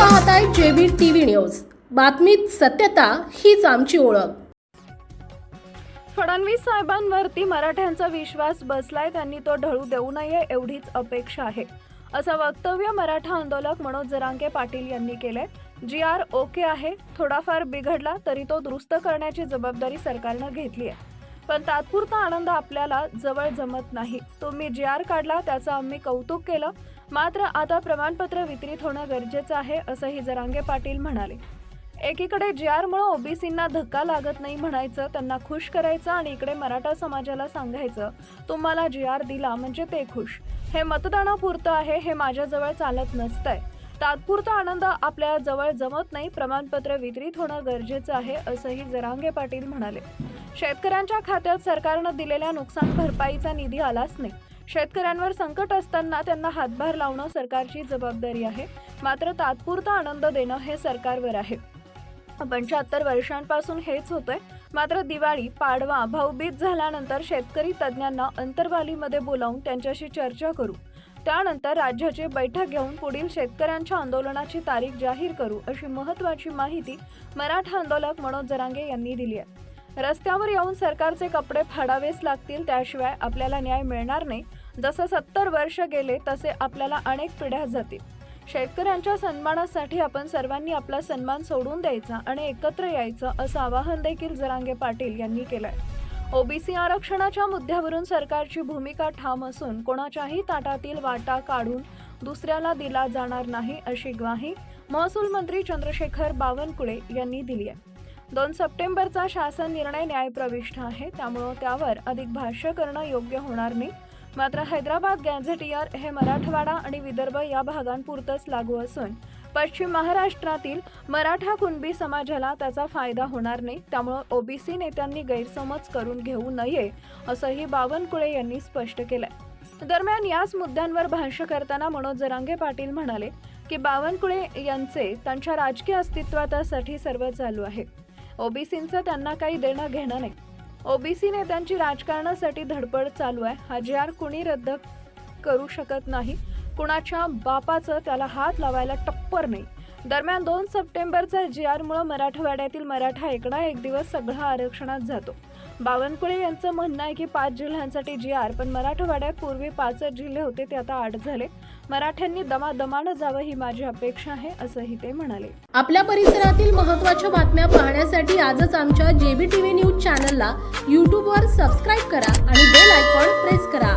पाहताय JB TV news. बातमीत सत्यता हीच आमची ओळख. फडणवीस साहेबांवरती मराठ्यांचा विश्वास बसलाय त्यांनी तो ढळू देऊ नये एवढीच अपेक्षा आहे. असं वक्तव्य मराठा आंदोलक मनोज जरांगे पाटील यांनी केलंय. जी आर ओके आहे थोडाफार बिघडला तरी तो दुरुस्त करण्याची जबाबदारी सरकारनं घेतली आहे. पण तात्पुरता आनंद आपल्याला जवळ जमत नाही. तुम्ही जी आर काढला त्याचं आम्ही कौतुक केलं. मात्र आता प्रमाणपत्र वितरित होणं गरजेचं आहे असंही जरांगे पाटील म्हणाले. एकीकडे जी आरमुळे ओबीसींना धक्का लागत नाही म्हणायचं त्यांना खुश करायचं आणि इकडे मराठा समाजाला सांगायचं तुम्हाला जी आर दिला म्हणजे ते खुश. हे मतदानापुरतं आहे हे माझ्याजवळ चालत नसतंय. तात्पुरता आनंद आपल्या जवळ जमत नाही प्रमाणपत्र वितरित होणं गरजेचं आहे असंही जरांगे पाटील म्हणाले. शेतकऱ्यांच्या खात्यात सरकारनं दिलेल्या नुकसान भरपाईचा निधी आलाच नाही. शेतकऱ्यांवर संकट असताना त्यांना हातभार लावणं सरकारची जबाबदारी आहे. मात्र तात्पुरता आनंद देणं हे सरकारवर आहे. पंच्याहत्तर वर्षांपासून हेच होतंय. मात्र दिवाळी पाडवा भाऊबीज झाल्यानंतर शेतकरी तज्ज्ञांना अंतरवालीमध्ये बोलावून त्यांच्याशी चर्चा करू. त्यानंतर राज्याची बैठक घेऊन पुढील शेतकऱ्यांच्या आंदोलनाची तारीख जाहीर करू अशी महत्त्वाची माहिती मराठा आंदोलक मनोज जरांगे यांनी दिली आहे. रस्त्यावर येऊन सरकारचे कपडे फाडावेच लागतील त्याशिवाय आपल्याला न्याय मिळणार नाही. जसं सत्तर वर्ष गेले तसे आपल्याला अनेक पिढ्या जातील. शेतकऱ्यांच्या सन्मानासाठी आपण सर्वांनी आपला सन्मान सोडून द्यायचा आणि एकत्र यायचं असं आवाहन देखील जरांगे पाटील यांनी केलंय. ओबीसी आरक्षणाच्या मुद्द्यावरून सरकारची भूमिका ठाम असून कोणाच्याही ताटातील वाटा काढून दुसऱ्याला दिला जाणार नाही अशी ग्वाही महसूल मंत्री चंद्रशेखर बावनकुळे यांनी दिली आहे. दोन सप्टेंबरचा शासन निर्णय न्यायप्रविष्ट आहे त्यामुळं त्यावर अधिक भाष्य करणं योग्य होणार नाही. मात्र हैदराबाद गॅझेटियर हे मराठवाडा आणि विदर्भ या भागांपुरतंच लागू असून पश्चिम महाराष्ट्रातील मराठा कुणबी समाजाला त्याचा फायदा होणार नाही त्यामुळं ओबीसी नेत्यांनी गैरसमज करून घेऊ नये असंही बावनकुळे यांनी स्पष्ट केलंय. दरम्यान याच मुद्द्यांवर भाष्य करताना मनोज जरांगे पाटील म्हणाले की बावनकुळे यांचे त्यांच्या राजकीय अस्तित्वासाठी सर्व चालू आहे. ओबीसींचं त्यांना काही देणं घेणं नाही. ओबीसी नेत्यांची राजकारणासाठी धडपड चालू आहे. हा जी आर कुणी रद्द करू शकत नाही. कुणाच्या बापाचं त्याला हात लावायला टप्पर नाही. दरम्यान दोन सप्टेंबरचा जी आरमुळं मराठवाड्यातील मराठा एकणा एक दिवस सगळा आरक्षणात जातो. बावनकुळे यांचं म्हणणं आहे की पाच जिल्ह्यांसाठी जी आर पण मराठवाड्यात पूर्वी पाचच जिल्हे होते ते आता आठ झाले. मराठ्यांनी दमादमानं जावं ही माझी अपेक्षा आहे असंही ते म्हणाले. आपल्या परिसरातील महत्त्वाच्या बातम्या पाहण्यासाठी आजच आमच्या जेबी टीव्ही न्यूज चॅनलला यूट्यूबवर सबस्क्राईब करा आणि बेल आयकॉन प्रेस करा.